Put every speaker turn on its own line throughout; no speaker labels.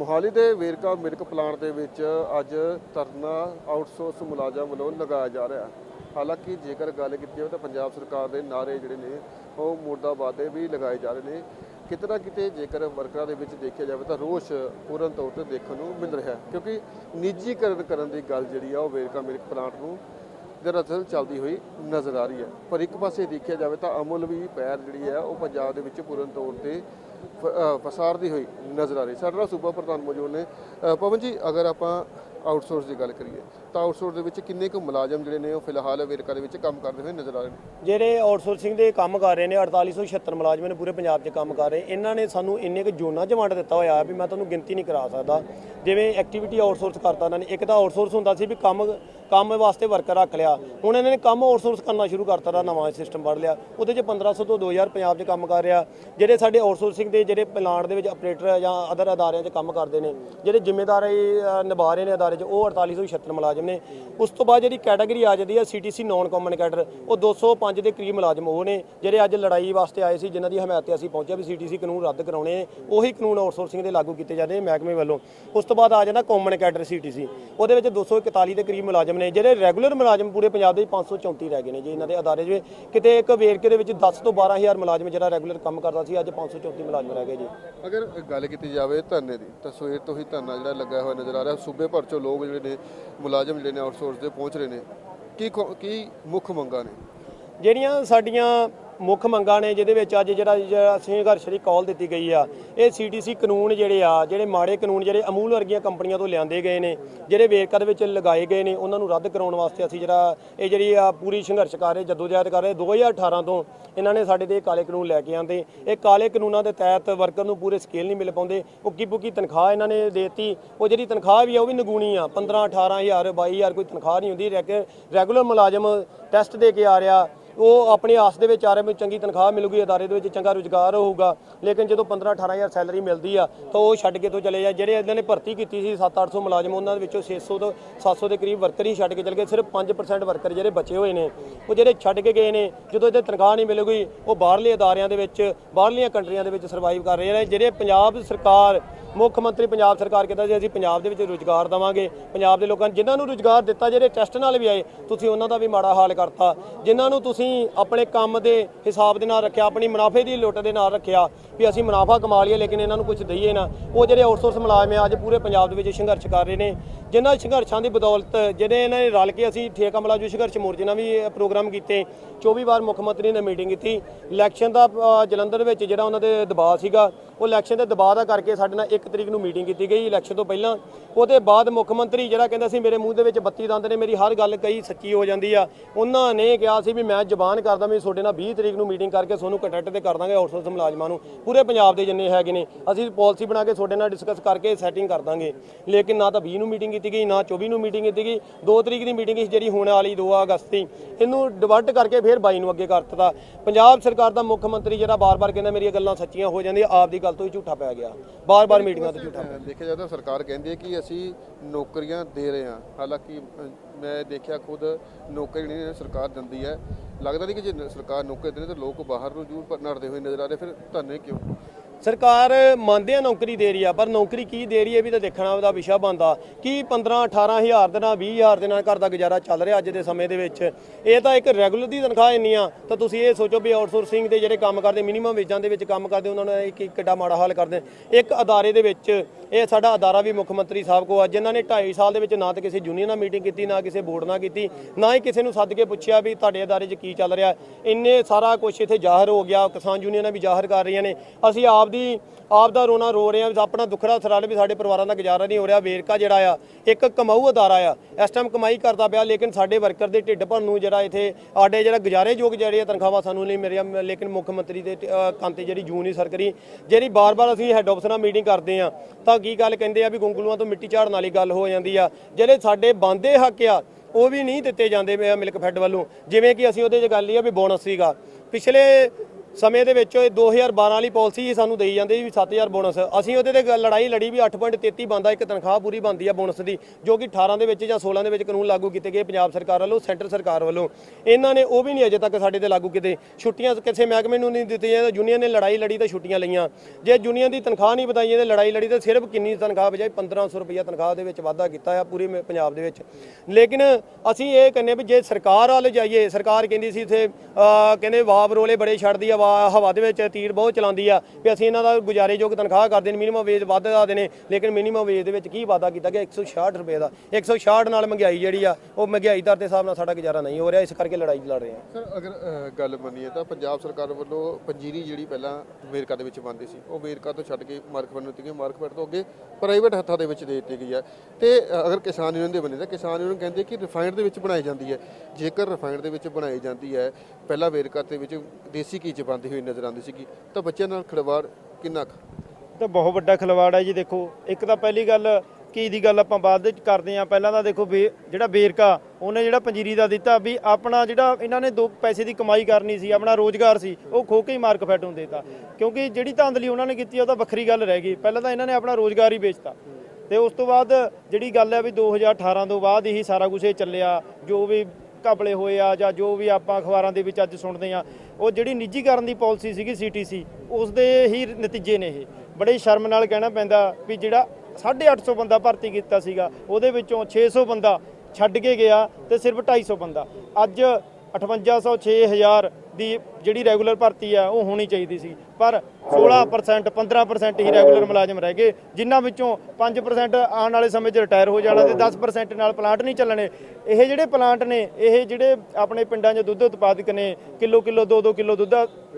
ਮੋਹਾਲੀ ਦੇ Verka milk plant ਦੇ ਵਿੱਚ ਅੱਜ ਧਰਨਾ ਆਊਟਸੋਰਸ ਮੁਲਾਜ਼ਮ ਵੱਲੋਂ ਲਗਾਇਆ ਜਾ ਰਿਹਾ ਹਾਲਾਂਕਿ ਜੇਕਰ ਗੱਲ ਕੀਤੀ ਜਾਵੇ ਤਾਂ ਪੰਜਾਬ ਸਰਕਾਰ ਦੇ ਨਾਰੇ ਜਿਹੜੇ ਨੇ, ਉਹ ਮੁਰਦਾਬਾਦ ਦੇ ਵੀ ਲਗਾਏ ਜਾ ਰਹੇ ਨੇ। ਕਿਤੇ ਨਾ ਕਿਤੇ ਜੇਕਰ ਵਰਕਰਾਂ ਦੇ ਵਿੱਚ ਦੇਖਿਆ ਜਾਵੇ ਤਾਂ ਰੋਸ਼ ਪੂਰਨ ਤੌਰ ਤੇ ਦੇਖਣ ਨੂੰ ਮਿਲ ਰਿਹਾ ਕਿਉਂਕਿ ਨਿੱਜੀਕਰਨ ਕਰਨ ਦੀ ਗੱਲ ਜਿਹੜੀ ਆ, ਉਹ ਵੇਰਕਾ ਮਿਲਕ ਪਲਾਂਟ ਨੂੰ ਦਰਅਸਲ ਚੱਲਦੀ ਹੋਈ ਨਜ਼ਰ ਆ ਰਹੀ ਹੈ। ਪਰ ਇੱਕ ਪਾਸੇ ਦੇਖਿਆ ਜਾਵੇ ਤਾਂ ਅਮਲ ਵੀ ਪੈਰ ਜਿਹੜੀ ਹੈ ਉਹ ਪੰਜਾਬ ਦੇ ਵਿੱਚ ਪੂਰਨ ਤੌਰ ਤੇ ਫਸਾਰਦੀ ਹੋਈ ਨਜ਼ਰ ਆ ਰਹੀ। ਸਾਡੇ ਨਾਲ ਸੂਬਾ ਪ੍ਰਧਾਨ ਮੌਜੂਦ ਨੇ। ਪਵਨ ਜੀ, ਅਗਰ ਆਪਾਂ ਆਊਟਸੋਰਸ ਦੀ ਗੱਲ ਕਰੀਏ, ਤਾਂ ਆਊਟਸੋਰਸ ਦੇ ਵਿੱਚ ਕਿੰਨੇ ਕੁ ਮੁਲਾਜ਼ਮ ਜਿਹੜੇ ਨੇ ਉਹ ਫਿਲਹਾਲ ਵੇਰਕਾ ਦੇ ਵਿੱਚ ਕੰਮ ਕਰਦੇ ਹੋਏ ਨਜ਼ਰ ਆ ਰਹੇ ਨੇ?
ਜਿਹੜੇ ਆਊਟਸੋਰਸਿੰਗ ਦੇ ਕੰਮ ਕਰ ਰਹੇ ਨੇ 4876 ਮੁਲਾਜ਼ਮ ਨੇ ਪੂਰੇ ਪੰਜਾਬ 'ਚ ਕੰਮ ਕਰ ਰਹੇ। ਇਹਨਾਂ ਨੇ ਸਾਨੂੰ ਇੰਨੇ ਕੁ ਜ਼ੋਨਾਂ 'ਚ ਵੰਡ ਦਿੱਤਾ ਹੋਇਆ ਵੀ ਮੈਂ ਤੁਹਾਨੂੰ ਗਿਣਤੀ ਨਹੀਂ ਕਰਾ ਸਕਦਾ। ਜਿਵੇਂ ਐਕਟੀਵਿਟੀ ਆਊਟਸੋਰਸ ਕਰਤਾ ਇਹਨਾਂ ਨੇ, ਇੱਕ ਤਾਂ ਆਊਟਸੋਰਸ ਹੁੰਦਾ ਸੀ ਵੀ ਕੰਮ ਕੰਮ ਵਾਸਤੇ ਵਰਕਰ ਰੱਖ ਲਿਆ। ਹੁਣ ਇਹਨਾਂ ਨੇ ਕੰਮ ਆਊਟਸੋਰਸ ਕਰਨਾ ਸ਼ੁਰੂ ਕਰਤਾ ਦਾ, ਨਵਾਂ ਸਿਸਟਮ ਵੱਢ ਲਿਆ। ਉਹਦੇ 'ਚ 1500 ਤੋਂ 2000 ਪੰਜਾਬ 'ਚ ਕੰਮ ਕਰ ਰਿਹਾ। ਜਿਹੜੇ ਸਾਡੇ ਆਊਟਸੋਰਸਿੰਗ ਦੇ ਜਿਹੜੇ ਪਲਾਂਟ ਦੇ ਵਿੱਚ ਆਪਰੇਟਰ ਜਾਂ ਅਦਰ ਅਦਾਰਿਆਂ 'ਚ ਕੰਮ ਕਰਦੇ ਨੇ, ਜਿਹੜੇ ਜ਼ਿੰਮੇਦਾਰੀ ਨਿਭਾ ਰਹੇ ਨੇ ਅਦਾਰੇ 'ਚ, ਉਹ 4876 ਮੁਲਾਜ਼ਮ ਨੇ। ਉਸ ਤੋਂ ਬਾਅਦ ਜਿਹੜੀ ਕੈਟਾਗਰੀ ਆ ਜਾਂਦੀ ਹੈ ਸੀਟੀਸੀ ਨਾਨ ਕਾਮਨ ਕੈਡਰ ਉਹ 205 ਦੇ ਕਰੀਬ ਮੁਲਾਜ਼ਮ ਉਹ ਨੇ, ਜਿਹੜੇ ਅੱਜ ਲੜਾਈ ਵਾਸਤੇ ਆਏ ਸੀ, ਜਿਨ੍ਹਾਂ ਦੀ ਹਮਾਇਤ ਤੇ ਅਸੀਂ ਪਹੁੰਚੇ ਵੀ ਸੀਟੀਸੀ ਕਾਨੂੰਨ ਰੱਦ ਕਰਾਉਣੇ ਉਹੀ ਕਾਨੂੰਨ ਆਊਟਸੋਰਸਿੰਗ ਦੇ ਲਾਗੂ ਕੀਤੇ ਜਾਂਦੇ ਮਹਿਕਮੇ ਵੱਲੋਂ। ਉਸ ਤੋਂ ਬਾਅਦ ਆ ਜਾਂਦਾ ਕਾਮਨ ਕੈਡਰ ਸੀਟੀਸੀ ਉਹਦੇ ਵਿੱਚ 241 ਦੇ ਕਰੀਬ ਮੁਲਾਜ਼ਮ ਨੇ, ਜਿਹੜੇ ਰੈਗੂਲਰ ਮੁਲਾਜ਼ਮ ਪੂਰੇ ਪੰਜਾਬ ਦੇ ਵਿੱਚ 534 ਰਹਿ ਗਏ ਨੇ, ਜੀ ਇਹਨਾਂ ਦੇ ਅਦਾਰੇ 'ਚ ਕਿਤੇ ਇੱਕ ਵੇਰਕੇ ਦੇ ਵਿੱਚ 10 ਤੋਂ 12000 ਮੁਲਾਜ਼ਮ ਜਿਹੜਾ ਰੈਗੂਲਰ ਕੰਮ ਕਰਦਾ ਸੀ, ਅੱਜ 534 ਮੁਲਾਜ਼ਮ ਰਹਿ ਗਏ ਜੀ।
ਅਗਰ ਗੱਲ ਕੀਤੀ ਜਾਵੇ ਧਰਨੇ ਦੀ, ਤਾਂ ਸਵੇਰ ਤੋਂ ਹੀ ਧਰਨਾ ਜਿਹੜਾ ਲੱਗਾ ਹੋਇਆ ਨਜ਼ਰ ਆ ਰਿਹਾ, ਸੂਬੇ ਭਰ ਚੋਂ ਲੋਕ ਜਿਹੜੇ ਨੇ, ਮੁਲਾਜ਼ਮ ਜਿਹੜੇ ਨੇ ਆਊਟਸੋਰਸ ਦੇ ਪਹੁੰਚ ਰਹੇ ਨੇ, ਕੀ ਖੋ- ਕੀ ਮੁੱਖ ਮੰਗਾਂ ਨੇ?
ਜਿਹੜੀਆਂ ਸਾਡੀਆਂ ਮੁੱਖ ਮੰਗਾਂ ਨੇ ਜਿਹਦੇ ਵਿੱਚ ਅੱਜ ਜਿਹੜਾ ਜਿਹੜਾ ਸੰਘਰਸ਼ ਦੀ ਕਾਲ ਦਿੱਤੀ ਗਈ ਆ, ਇਹ ਸੀਟੀਸੀ ਕਾਨੂੰਨ ਜਿਹੜੇ ਆ, ਜਿਹੜੇ ਮਾੜੇ ਕਾਨੂੰਨ ਜਿਹੜੇ ਅਮੂਲ ਵਰਗੀਆਂ ਕੰਪਨੀਆਂ ਤੋਂ ਲਿਆਂਦੇ ਗਏ ਨੇ, ਜਿਹੜੇ ਵੇਰਕਾ ਦੇ ਵਿੱਚ ਲਗਾਏ ਗਏ ਨੇ, ਉਹਨਾਂ ਨੂੰ ਰੱਦ ਕਰਾਉਣ ਵਾਸਤੇ ਅਸੀਂ ਜਿਹੜਾ ਇਹ ਜਿਹੜੀ ਆ ਪੂਰੀ ਸੰਘਰਸ਼ ਕਰ ਰਹੇ, ਜਦੋਜਹਿਦ ਕਰ ਰਹੇ 2018 ਤੋਂ ਇਹਨਾਂ ਨੇ ਸਾਡੇ ਤੇ ਕਾਲੇ ਕਾਨੂੰਨ ਲੈ ਕੇ ਆਂਦੇ। ਇਹ ਕਾਲੇ ਕਾਨੂੰਨਾਂ ਦੇ ਤਹਿਤ ਵਰਕਰ ਨੂੰ ਪੂਰੇ ਸਕੇਲ ਨਹੀਂ ਮਿਲ ਪਾਉਂਦੇ ਉੱਕੀ ਪੁੱਕੀ ਤਨਖਾਹ ਇਹਨਾਂ ਨੇ ਦੇਤੀ। ਉਹ ਜਿਹੜੀ ਤਨਖਾਹ ਵੀ ਆ, ਉਹ ਵੀ ਨਗੂਣੀ ਆ 15 18000 22000 ਕੋਈ ਤਨਖਾਹ ਨਹੀਂ ਹੁੰਦੀ। ਰੈਗੂਲਰ ਮੁਲਾਜ਼ਮ ਟੈਸਟ ਦੇ ਕੇ ਆ ਰਿਹਾ। ਉਹ ਆਪਣੀ ਆਸ ਦੇ ਵਿੱਚ ਆ ਰਹੇ ਵੀ ਚੰਗੀ ਤਨਖਾਹ ਮਿਲੂਗੀ, ਅਦਾਰੇ ਦੇ ਵਿੱਚ ਚੰਗਾ ਰੁਜ਼ਗਾਰ ਹੋਊਗਾ। ਲੇਕਿਨ ਜਦੋਂ 15 18000 ਸੈਲਰੀ ਮਿਲਦੀ ਆ, ਤਾਂ ਉਹ ਛੱਡ ਕੇ ਤੋਂ ਚਲੇ ਜਾ ਜਿਹੜੇ ਇਹਨਾਂ ਨੇ ਭਰਤੀ ਕੀਤੀ ਸੀ 7-800 ਮੁਲਾਜ਼ਮ, ਉਹਨਾਂ ਦੇ ਵਿੱਚੋਂ 600 ਤੋਂ 700 ਦੇ ਕਰੀਬ ਵਰਕਰ ਹੀ ਛੱਡ ਕੇ ਚਲੇ ਗਏ। ਸਿਰਫ 5% ਵਰਕਰ ਜਿਹੜੇ ਬਚੇ ਹੋਏ ਨੇ, ਉਹ ਜਿਹੜੇ ਛੱਡ ਕੇ ਗਏ ਨੇ, ਜਦੋਂ ਇਹਦੇ ਤਨਖਾਹ ਨਹੀਂ ਮਿਲੂਗੀ, ਉਹ ਬਾਹਰਲੇ ਅਦਾਰਿਆਂ ਦੇ ਵਿੱਚ, ਬਾਹਰਲੀਆਂ ਕੰਟਰੀਆਂ ਦੇ ਵਿੱਚ ਸਰਵਾਈਵ ਕਰ ਰਹੇ ਨੇ। ਜਿਹੜੇ ਪੰਜਾਬ ਸਰਕਾਰ ਮੁੱਖ ਮੰਤਰੀ ਪੰਜਾਬ ਸਰਕਾਰ ਕਹਿੰਦਾ ਜੀ, ਅਸੀਂ ਪੰਜਾਬ ਦੇ ਵਿੱਚ ਰੁਜ਼ਗਾਰ ਦਵਾਂਗੇ। ਪੰਜਾਬ ਦੇ ਲੋਕਾਂ ਨੂੰ ਜਿਨ੍ਹਾਂ ਨੂੰ ਰੁਜ਼ਗਾਰ ਦਿੱਤਾ, ਜਿਹੜੇ ਟੈਸਟ ਨਾਲ ਵੀ ਆਏ, ਤੁਸੀਂ ਉਹਨਾਂ ਦਾ ਵੀ ਮਾੜਾ ਹਾਲ ਕਰਤਾ। ਜਿਨ੍ਹਾਂ ਨੂੰ ਤੁਸੀਂ ਆਪਣੇ ਕੰਮ ਦੇ ਹਿਸਾਬ ਦੇ ਨਾਲ ਰੱਖਿਆ, ਆਪਣੀ ਮੁਨਾਫੇ ਦੀ ਲੁੱਟ ਦੇ ਨਾਲ ਰੱਖਿਆ, ਵੀ ਅਸੀਂ ਮੁਨਾਫਾ ਕਮਾ ਲਈਏ, ਲੇਕਿਨ ਇਹਨਾਂ ਨੂੰ ਕੁਝ ਦਈਏ ਨਾ। ਉਹ ਜਿਹੜੇ ਆਊਟਸੋਰਸ ਮੁਲਾਜ਼ਮ ਆ, ਅੱਜ ਪੂਰੇ ਪੰਜਾਬ ਦੇ ਵਿੱਚ ਸੰਘਰਸ਼ ਕਰ ਰਹੇ ਨੇ। ਜਿਨ੍ਹਾਂ ਸੰਘਰਸ਼ਾਂ ਦੀ ਬਦੌਲਤ ਜਿਹੜੇ ਇਹਨਾਂ ਨੇ ਰਲ ਕੇ ਅਸੀਂ ਠੇਕਾ ਮੁਲਾਜ਼ਮ ਸੰਘਰਸ਼ ਮੋਰਚੇ ਨਾਲ ਵੀ ਪ੍ਰੋਗਰਾਮ ਕੀਤੇ। 24 ਵਾਰ ਮੁੱਖ ਮੰਤਰੀ ਨੇ ਮੀਟਿੰਗ ਕੀਤੀ। ਇਲੈਕਸ਼ਨ ਦਾ ਜਲੰਧਰ ਵਿੱਚ ਜਿਹੜਾ ਉਹਨਾਂ ਦੇ ਦਬਾਅ ਸੀਗਾ, ਉਹ ਇਲੈਕਸ਼ਨ ਦੇ ਦਬਾਅ ਦਾ ਕਰਕੇ ਸਾਡੇ ਨਾਲ 1 ਤਰੀਕ ਨੂੰ ਮੀਟਿੰਗ ਕੀਤੀ ਗਈ ਇਲੈਕਸ਼ਨ ਤੋਂ ਪਹਿਲਾਂ। ਉਹਦੇ ਬਾਅਦ ਮੁੱਖ ਮੰਤਰੀ ਜਿਹੜਾ ਕਹਿੰਦਾ ਸੀ, ਮੇਰੇ ਮੂੰਹ ਦੇ ਵਿੱਚ 32 ਦੰਦ ਨੇ, ਮੇਰੀ ਹਰ ਗੱਲ ਕਈ ਸੱਚੀ ਹੋ ਜਾਂਦੀ ਆ। ਉਹਨਾਂ ਨੇ ਕਿਹਾ ਸੀ ਵੀ ਮੈਂ ਜ਼ਬਾਨ ਕਰਦਾ ਵੀ ਤੁਹਾਡੇ ਨਾਲ 20 ਤਰੀਕ ਨੂੰ ਮੀਟਿੰਗ ਕਰਕੇ ਤੁਹਾਨੂੰ ਕੰਟੈਕਟ ਤੇ ਕਰ ਦਾਂਗੇ ਆਊਟਸੋਰਸ ਮੁਲਾਜ਼ਮਾਂ ਨੂੰ। ਪੂਰੇ ਪੰਜਾਬ ਦੇ ਜਿੰਨੇ ਹੈਗੇ ਨੇ, ਅਸੀਂ ਪਾਲਿਸੀ ਬਣਾ ਕੇ ਤੁਹਾਡੇ ਨਾਲ ਡਿਸਕਸ ਕਰਕੇ ਸੈਟਿੰਗ ਕਰ ਦਾਂਗੇ। ਲੇਕਿਨ ਨਾ ਤਾਂ 20 ਨੂੰ ਮੀਟਿੰਗ ਕੀਤੀ ਗਈ, ਨਾ 24 ਨੂੰ ਮੀਟਿੰਗ ਕੀਤੀ ਗਈ 2 ਤਰੀਕ ਦੀ ਮੀਟਿੰਗ ਸੀ ਜਿਹੜੀ ਹੋਣ ਵਾਲੀ 2 ਅਗਸਤ ਦੀ। ਇਹਨੂੰ ਡਿਵਰਟ ਕਰਕੇ ਫਿਰ 22 ਨੂੰ ਅੱਗੇ ਕਰ ਦਿੱਤਾ। ਪੰਜਾਬ ਸਰਕਾਰ ਦਾ ਮੁੱਖ ਮੰਤਰੀ ਜਿਹੜਾ ਬਾਰ-ਬਾਰ ਕਹਿੰਦਾ ਮੇਰੀਆਂ ਗੱਲਾਂ ਸੱਚੀਆਂ ਹੋ ਜਾਂਦੀਆਂ, ਆਪ ਦੀ ਗੱਲ ਤੋਂ ਹੀ ਝੂਠਾ ਪੈ ਗਿਆ। ਬਾਰ-ਬਾਰ ਮੀਟਿੰਗਾਂ ਤੋਂ ਝੂਠਾ
ਦੇਖਿਆ ਜਾਵੇ ਤਾਂ ਸਰਕਾਰ ਕਹਿੰਦੀ ਹੈ ਕਿ ਅਸੀਂ ਨੌਕਰੀਆਂ ਦੇ ਰਹੇ ਹਾਂ। ਹਾਲਾਂਕਿ ਮੈਂ ਦੇਖਿਆ ਖੁਦ ਨੌਕਰੀ ਨਹੀਂ ਸਰਕਾਰ ਦਿੰਦੀ ਹੈ। ਲੱਗਦਾ ਨਹੀਂ ਕਿ ਜੇ ਸਰਕਾਰ ਨੌਕਰੀ ਦਿੰਦੀ ਤਾਂ ਲੋਕ ਬਾਹਰ ਨੂੰ ਜ਼ਰੂਰ ਪ- ਹੋਏ ਨਜ਼ਰ ਆ ਰਹੇ, ਫਿਰ ਧਰਨੇ ਕਿਉਂ?
ਸਰਕਾਰ ਮੰਨਦੇ ਆ ਨੌਕਰੀ ਦੇ ਰਹੀ ਆ, ਪਰ ਨੌਕਰੀ ਕੀ ਦੇ ਰਹੀ ਹੈ ਵੀ ਤਾਂ ਦੇਖਣਾ ਉਹਦਾ ਵਿਸ਼ਾ ਬਣਦਾ। ਕੀ 15 18000 ਦੇ ਨਾਲ 20000 ਦੇ ਨਾਲ ਘਰ ਦਾ ਗੁਜ਼ਾਰਾ ਚੱਲ ਰਿਹਾ ਅੱਜ ਦੇ ਸਮੇਂ ਦੇ ਵਿੱਚ? ਇਹ ਤਾਂ ਇੱਕ ਰੈਗੂਲਰ ਦੀ ਤਨਖਾਹ ਇੰਨੀ ਆ, ਤਾਂ ਤੁਸੀਂ ਇਹ ਸੋਚੋ ਵੀ ਆਊਟਸੋਰਸਿੰਗ ਦੇ ਜਿਹੜੇ ਕੰਮ ਕਰਦੇ ਮਿਨੀਮਮ ਵੇਜਾਂ ਦੇ ਵਿੱਚ ਕੰਮ ਕਰਦੇ, ਉਹਨਾਂ ਨੂੰ ਇੱਕ ਇੱਕ ਕਿੱਡਾ ਮਾੜਾ ਹਾਲ ਕਰਦੇ। ਇੱਕ ਅਦਾਰੇ ਦੇ ਵਿੱਚ, ਇਹ ਸਾਡਾ ਅਦਾਰਾ ਵੀ ਮੁੱਖ ਮੰਤਰੀ ਸਾਹਿਬ ਕੋ ਆ, ਜਿਨ੍ਹਾਂ ਨੇ 2.5 ਸਾਲ ਦੇ ਵਿੱਚ ਨਾ ਤਾਂ ਕਿਸੇ ਯੂਨੀਅਨ ਨਾਲ ਮੀਟਿੰਗ ਕੀਤੀ, ਨਾ ਕਿਸੇ ਬੋਰਡ ਨਾਲ ਕੀਤੀ, ਨਾ ਹੀ ਕਿਸੇ ਨੂੰ ਸੱਦ ਕੇ ਪੁੱਛਿਆ ਵੀ ਤੁਹਾਡੇ ਅਦਾਰੇ 'ਚ ਕੀ ਚੱਲ ਰਿਹਾ। ਇੰਨੇ ਸਾਰਾ ਕੁਝ ਇੱਥੇ ਜ਼ਾਹਰ ਹੋ ਗਿਆ, ਕਿਸਾਨ ਯੂਨੀਅਨਾਂ ਵੀ ਜ਼ਾਹਰ ਕਰ ਰਹੀਆਂ ਨੇ। ਅਸੀਂ ਆਪ ਦੀ ਆਪ ਦਾ ਰੋਣਾ ਰੋ ਰਹੇ ਆ ਆਪਣਾ ਦੁੱਖੜਾ ਸਰਾਲ ਵੀ ਸਾਡੇ ਪਰਿਵਾਰਾਂ ਦਾ ਗੁਜ਼ਾਰਾ ਨਹੀਂ ਹੋ ਰਿਹਾ। ਵੇਰਕਾ ਜਿਹੜਾ ਆ ਇੱਕ ਕਮਾਊ ਅਦਾਰਾ ਆ ਇਸ ਟਾਈਮ ਕਮਾਈ ਕਰਦਾ ਪਿਆ ਲੇਕਿਨ ਸਾਡੇ ਵਰਕਰ ਦੇ ਢਿੱਡ ਭਰਨ ਨੂੰ ਜਿਹੜਾ ਇੱਥੇ ਆਡੇ ਜਿਹੜਾ ਗੁਜ਼ਾਰੇਯੋਗ ਜਿਹੜੇ ਆ ਤਨਖਾਹਾਂ ਸਾਨੂੰ ਨਹੀਂ ਮਿਲਿਆ ਲੇਕਿਨ ਮੁੱਖ ਮੰਤਰੀ ਦੇ ਅ, ਕੰਨ ਤੇ ਜਿਹੜੀ ਜੂਨ ਨਹੀਂ ਸਰਕਰੀ ਜਿਹੜੀ ਬਾਰ-ਬਾਰ ਅਸੀਂ ਹੈੱਡ ਆਫਿਸ ਨਾਲ ਮੀਟਿੰਗ ਕਰਦੇ ਆ ਤਾਂ ਕੀ ਗੱਲ ਕਹਿੰਦੇ ਆ ਵੀ ਗੁੰਗਲੂਆਂ ਤੋਂ ਮਿੱਟੀ ਝਾੜਨ ਵਾਲੀ ਗੱਲ ਹੋ ਜਾਂਦੀ ਆ। ਜਿਹੜੇ ਸਾਡੇ ਬੰਦੇ ਹੱਕ ਆ ਉਹ ਵੀ ਨਹੀਂ ਦਿੱਤੇ ਜਾਂਦੇ ਮਿਲਕ ਫੈਡ ਵੱਲੋਂ। ਜਿਵੇਂ ਕਿ ਅਸੀਂ ਉਹਦੇ 'ਚ ਗੱਲ ਹੀ ਆ ਵੀ ਬੋਨਸ ਸੀਗਾ। ਪਿਛਲੇ ਸਮੇਂ ਦੇ ਵਿੱਚ ਇਹ 2012 ਵਾਲੀ ਪਾਲਿਸੀ ਹੀ ਸਾਨੂੰ ਦੇਈ ਜਾਂਦੇ ਸੀ ਵੀ 7000 ਬੋਨਸ। ਅਸੀਂ ਉਹਦੇ ਤੇ ਗ- ਲੜਾਈ ਲੜੀ ਵੀ 8.33 ਬੰਦਾ, ਇੱਕ ਤਨਖਾਹ ਪੂਰੀ ਬੰਦੀ ਆ ਬੋਨਸ ਦੀ, ਜੋ ਕਿ 18 ਦੇ ਵਿੱਚ ਜਾਂ 16 ਦੇ ਵਿੱਚ ਕਾਨੂੰਨ ਲਾਗੂ ਕੀਤੇ ਗਏ ਪੰਜਾਬ ਸਰਕਾਰ ਵੱਲੋਂ, ਸੈਂਟਰ ਸਰਕਾਰ ਵੱਲੋਂ। ਇਹਨਾਂ ਨੇ ਉਹ ਵੀ ਨਹੀਂ ਅਜੇ ਤੱਕ ਸਾਡੇ ਤੇ ਲਾਗੂ ਕੀਤੇ। ਛੁੱਟੀਆਂ ਕਿਸੇ ਮਹਿਕਮੇ ਨੂੰ ਨਹੀਂ ਦਿੱਤੀਆਂ ਯੂਨੀਅਨ ਨੇ ਲੜਾਈ ਲੜੀ ਤਾਂ ਛੁੱਟੀਆਂ ਲਈਆਂ। ਜੇ ਯੂਨੀਅਨ ਦੀ ਤਨਖਾਹ ਨਹੀਂ ਵਧਾਈ ਤੇ ਲੜਾਈ ਲੜੀ ਤਾਂ ਸਿਰਫ ਕਿੰਨੀ ਤਨਖਾਹ ਬਜਾਏ 1500 ਰੁਪਈਆ ਤਨਖਾਹ ਦੇ ਵਿੱਚ ਵਾਧਾ ਕੀਤਾ ਆ ਪੂਰੇ ਪੰਜਾਬ ਦੇ ਵਿੱਚ। ਲੇਕਿਨ ਅਸੀਂ ਇਹ ਕਹਿੰਦੇ ਵੀ ਜੇ ਸਰਕਾਰ ਵੱਲ ਜਾਈਏ, ਸਰਕਾਰ ਕਹਿੰਦੀ ਸੀ ਇਥੇ ਕਹਿੰਦੇ ਵਾਬ ਰੋਲੇ ਬੜੇ ਛੱਡਦੀ ਆ ਵਾ- ਹਵਾ ਦੇ ਵਿੱਚ ਤੀਰ ਬਹੁਤ ਚਲਾਉਂਦੀ ਆ ਵੀ ਅਸੀਂ ਇਹਨਾਂ ਦਾ ਗੁਜ਼ਾਰੇਯੋਗ ਤਨਖਾਹ ਕਰਦੇ ਨੇ ਮਿਨੀਮਮ ਵੇਜ ਵੱਧਦਾ ਦੇ ਨੇ ਲੇਕਿਨ ਮਿਨੀਮਮ ਵੇਜ ਦੇ ਵਿੱਚ ਕੀ ਵਾਧਾ ਕੀਤਾ ਗਿਆ? 166 ਰੁਪਏ ਦਾ। 166 ਨਾਲ ਮਹਿੰਗਾਈ ਜਿਹੜੀ ਆ, ਉਹ ਮਹਿੰਗਾਈ ਦਰ ਦੇ ਹਿਸਾਬ ਨਾਲ ਸਾਡਾ ਗੁਜ਼ਾਰਾ ਨਹੀਂ ਹੋ ਰਿਹਾ, ਇਸ ਕਰਕੇ ਲੜਾਈ ਲੜ ਰਹੇ ਆ।
ਸਰ, ਅਗਰ ਗੱਲ ਮੰਨੀਏ ਤਾਂ ਪੰਜਾਬ ਸਰਕਾਰ ਵੱਲੋਂ ਪੰਜੀਰੀ ਜਿਹੜੀ ਪਹਿਲਾਂ ਵੇਰਕਾ ਦੇ ਵਿੱਚ ਬੰਦੀ ਸੀ, ਉਹ ਵੇਰਕਾ ਤੋਂ ਛੱਡ ਕੇ ਮਾਰਕਫੈਟ ਨੂੰ ਦਿੱਤੀ ਗਈ ਮਾਰਕਫੈਟ ਤੋਂ ਅੱਗੇ ਪ੍ਰਾਈਵੇਟ ਹੱਥਾਂ ਦੇ ਵਿੱਚ ਦੇ ਦਿੱਤੀ ਗਈ ਹੈ ਤੇ ਅਗਰ ਕਿਸਾਨ ਯੂਨੀਅਨ ਦੇ ਬੰਦੇ, ਤਾਂ ਕਿਸਾਨ ਯੂਨੀਅਨ ਕਹਿੰਦੇ ਕਿ ਰਿਫਾਈਨਡ ਦੇ ਵਿੱਚ ਬਣਾਈ ਜਾਂਦੀ ਹੈ। ਜੇਕਰ ਰਿਫਾਈਨਡ ਦੇ ਵਿੱਚ ਬਣਾਈ ਜਾਂਦੀ ਹੈ, ਪਹਿਲਾਂ ਵੇਰਕਾ ਦੇ ਵਿੱਚ ਦੇਸੀ ਘੀ ਚ ਬੰਦੀ ਹੋਈ ਨਜ਼ਰ ਆਉਂਦੀ ਸੀਗੀ। ਤਾਂ ਬੱਚਿਆਂ ਨਾਲ ਖਿਲਵਾੜ ਕਿੰਨਾ ਕੁ?
ਤਾਂ ਬਹੁਤ ਵੱਡਾ ਖਿਲਵਾੜ ਹੈ ਜੀ ਦੇਖੋ। ਇੱਕ ਤਾਂ ਪਹਿਲੀ ਗੱਲ ਕੀ ਦੀ ਗੱਲ ਆਪਾਂ ਬਾਅਦ ਵਿੱਚ ਕਰਦੇ ਆ ਪਹਿਲਾਂ ਤਾਂ ਦੇਖੋ ਬੇ- ਜਿਹੜਾ ਬੇਰਕਾ ਉਹਨੇ ਜਿਹੜਾ ਪੰਜੀਰੀ ਦਾ ਦਿੱਤਾ ਵੀ ਆਪਣਾ ਜਿਹੜਾ ਇਹਨਾਂ ਨੇ ਦੋ ਪੈਸੇ ਦੀ ਕਮਾਈ ਕਰਨੀ ਸੀ ਆਪਣਾ ਰੋਜ਼ਗਾਰ ਸੀ ਉਹ ਖੋ ਕੇ ਹੀ ਮਾਰਕਫੈਟ ਨੂੰ ਦੇਤਾ। ਕਿਉਂਕਿ ਜਿਹੜੀ ਧਾਂਦਲੀ ਉਹਨਾਂ ਨੇ ਕੀਤੀ ਆ, ਉਹ ਤਾਂ ਵੱਖਰੀ ਗੱਲ ਰਹਿ ਗਈ। ਪਹਿਲਾਂ ਤਾਂ ਇਹਨਾਂ ਨੇ ਆਪਣਾ ਰੋਜ਼ਗਾਰ ਹੀ ਵੇਚਤਾ। ਤੇ ਉਸ ਤੋਂ ਬਾਅਦ ਜਿਹੜੀ ਗੱਲ ਹੈ ਵੀ 2018 ਤੋਂ ਬਾਅਦ ਹੀ ਸਾਰਾ ਕੁਝ ਇਹ ਚੱਲਿਆ। ਜੋ ਵੀ ਘਪਲੇ ਹੋਏ ਆ ਜਾਂ ਜੋ ਵੀ ਆਪਾਂ ਅਖਬਾਰਾਂ ਦੇ ਵਿੱਚ ਅੱਜ ਸੁਣਦੇ ਆ ਉਹ ਜਿਹੜੀ ਨਿੱਜੀਕਰਨ ਦੀ ਪਾਲਿਸੀ ਸੀਗੀ ਸੀਟੀਸੀ ਉਸ ਦੇ ਹੀ ਨਤੀਜੇ ਨੇ ਇਹ। ਬੜੇ ਸ਼ਰਮ ਨਾਲ ਕਹਿਣਾ ਪੈਂਦਾ ਵੀ ਜਿਹੜਾ 850 ਬੰਦਾ ਭਰਤੀ ਕੀਤਾ ਸੀਗਾ, ਉਹਦੇ ਵਿੱਚੋਂ 600 ਬੰਦਾ ਛੱਡ ਕੇ ਗਿਆ ਤੇ ਸਿਰਫ 250 ਬੰਦਾ। ਅੱਜ 5800 6000 ਦੀ ਜਿਹੜੀ ਰੈਗੂਲਰ ਭਰਤੀ ਆ, ਉਹ ਹੋਣੀ ਚਾਹੀਦੀ ਸੀ। ਪਰ 16% 15% ਹੀ ਰੈਗੂਲਰ ਮੁਲਾਜ਼ਮ ਰਹਿ ਗਏ, ਜਿਨ੍ਹਾਂ ਵਿੱਚੋਂ 5% ਆਉਣ ਵਾਲੇ ਸਮੇਂ 'ਚ ਰਿਟਾਇਰ ਹੋ ਜਾਣਾ ਤੇ 10% ਨਾਲ ਪਲਾਂਟ ਨਹੀਂ ਚੱਲਣੇ। ਇਹ ਜਿਹੜੇ ਪਲਾਂਟ ਨੇ, ਇਹ ਜਿਹੜੇ ਆਪਣੇ ਪਿੰਡਾਂ 'ਚ ਦੁੱਧ ਉਤਪਾਦਕ ਨੇ, ਕਿਲੋ ਕਿਲੋ 2-2 ਕਿਲੋ ਦੁੱਧ